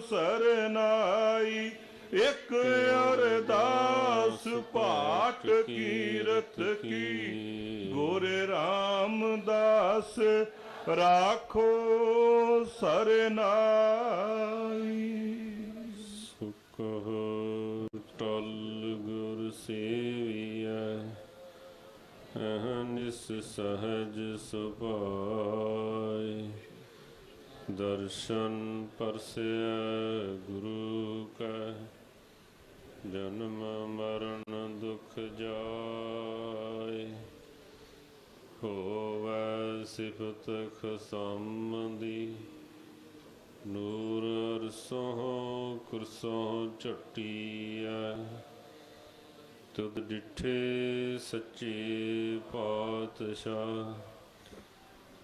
ਸਰਨਾਈ, ਇੱਕ ਅਰਦਾਸ ਪਾਠ ਕੀਰਤ ਕੀ। ਗੁਰ ਰਾਮਦਾਸ ਰਾਖੋ ਸਰਨਾਈ। ਸੁਖ ਟਲ ਗੁਰ ਸੇਵੀਐ ਅਹਨਿਸ ਸਹਜ ਸੁਭਾਇ ਦਰਸ਼ਨ ਪਰਸੈ ਗੁਰੂ ਕੈ, ਜਨਮ ਮਰਨ ਦੁਖ ਜਾਇ ਹੋਵੈ ਸਿਫਤ ਖਸਮ ਦੀ ਨੂਰ ਅਰਸੋਂ ਕੁਰਸੋਂ ਝਟੀਐ। ਤੁਧ ਡਿਠੇ ਸੱਚੇ ਪਾਤਸ਼ਾਹ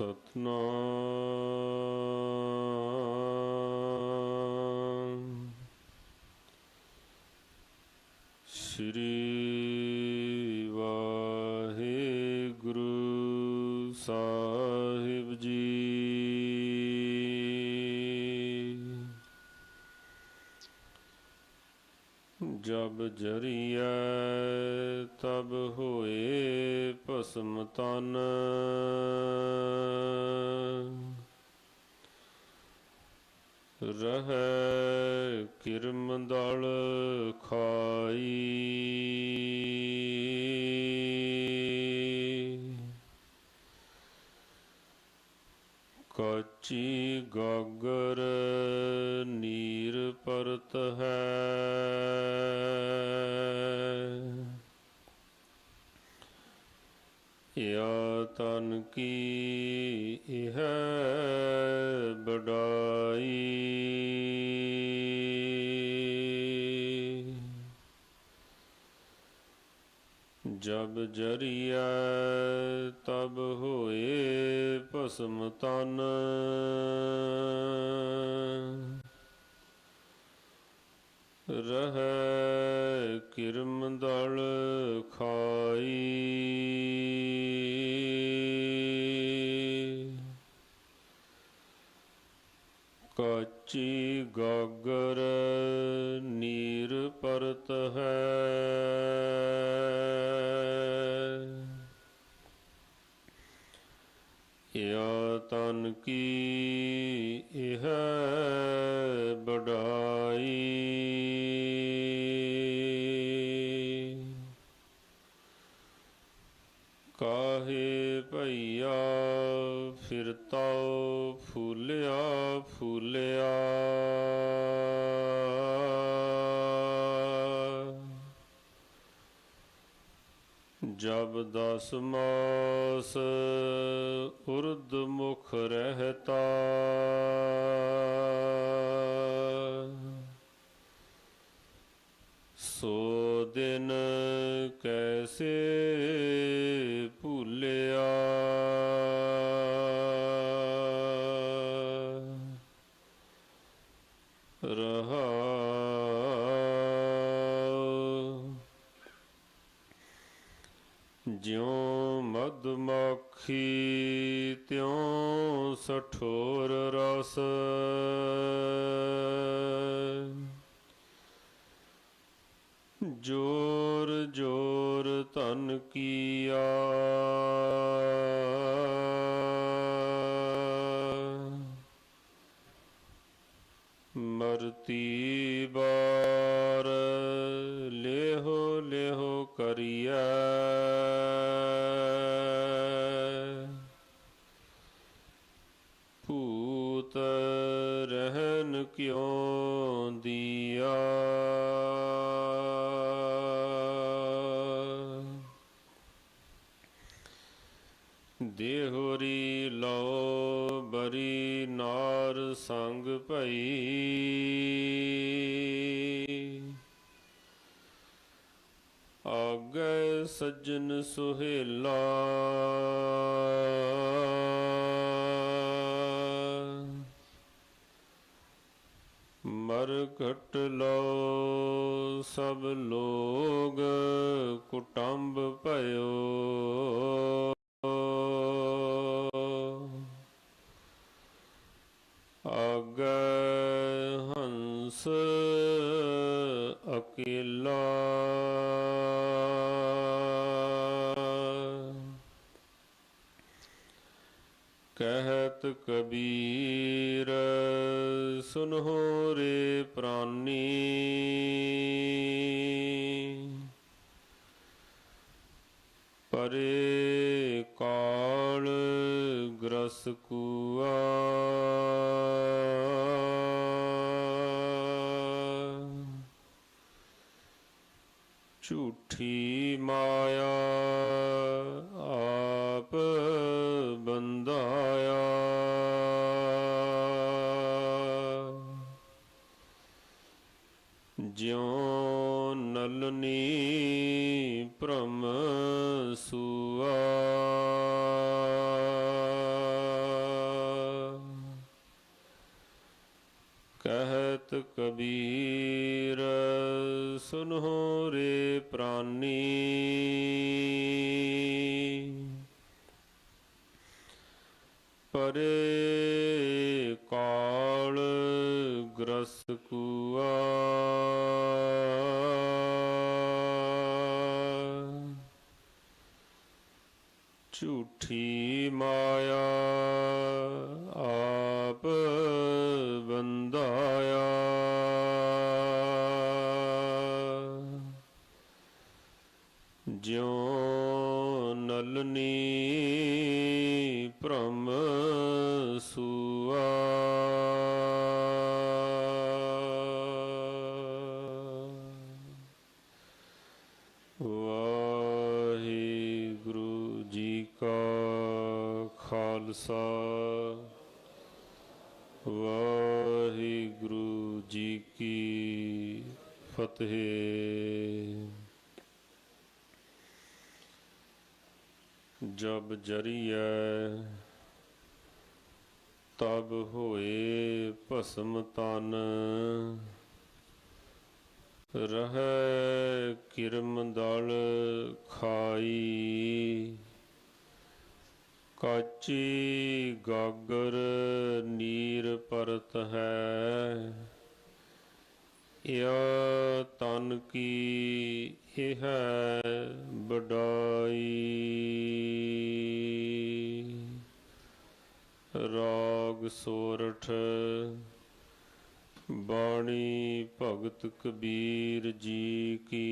ਸਤਨਾਮ ਸ੍ਰੀ ਜਬ ਜਰੀਐ ਤਬ ਹੋਏ ਭਸਮ ਤਨ। ਰਹਿ ਕਿਰਮ ਦਲ ਖਾਈ। ਕਾਚੀ ਗਾਗਰ ਨੀਰ ਪਰਤ ਹੈ ਯਾ ਤਨ ਕੀ ਇਹ ਬੜਾਈ ਜਬ ਜਰੀਐ ਤਬ ਹੋਏ ਭਸਮ ਤਨ। ਰਹਿ ਕਿਰਮ ਦਲ ਖਾਈ। ਕਾਚੀ ਗਾਗਰ ਨੀਰ ਪਰਤ ਹੈ। ਯਾ ਤਨ ਕੀ ਕਾਹੇ ਭਈਆ ਫਿਰਤਾ ਫੂਲਿਆ ਫੂਲਿਆ। ਜਬ ਦਸ ਮਾਸ ਉਰਦ ਮੁਖ ਰਹਤਾ ਤਿਉ ਰਸ। ਜੋਰ ਜੋਰ ਧਨ ਕੀਆ। ਮਰਤੀ ਬਾਰ ਆਗੈ ਸੱਜਣ ਸੁਹੇਲਾ। ਮਰ ਘਟ ਲੋ ਸਭ ਲੋਗ। ਕਹਿਤ ਕਬੀਰ ਸੁਨਹੁ ਰੇ ਪ੍ਰਾਨੀ। ਪਰੇ ਕਾਲ ਗ੍ਰਸ ਕੁਆ। ਝੂਠੀ ਮਾਇਆ ਆਪ ਜਿਉ ਨਲਨੀ ਭ੍ਰਮ ਸੁਆ। ਕਹਿਤ ਕਬੀਰ ਸੁਨੋ ਰੇ ਪ੍ਰਾਨੀ। ਪਰੇ ਕਾਲ ਗ੍ਰਸ ਕੁਆ। ਝੂਠੀ ਮਾਇਆ ਆਪ ਬੰਦਾਇਆ। ਜਿਉ ਨਲਨੀ ਖਾਲਸਾ ਵਾਹਿਗੁਰੂ ਜੀ ਕੀ ਫਤਿਹ। ਜਬ ਜਰੀਐ ਤਬ ਹੋਏ ਭਸਮ ਤਨ ਰਹਿ ਕਿਰਮ ਦਲ ਖਾਈ ਕਾਚੀ ਗਾਗਰ ਨੀਰ ਪਰਤ ਹੈ। ਯਾ ਤਨ ਕੀ ਇਹ ਹੈ ਬਡਾਈ ਰਾਗ ਸੋਰਠ ਬਾਣੀ ਭਗਤ ਕਬੀਰ ਜੀ ਕੀ।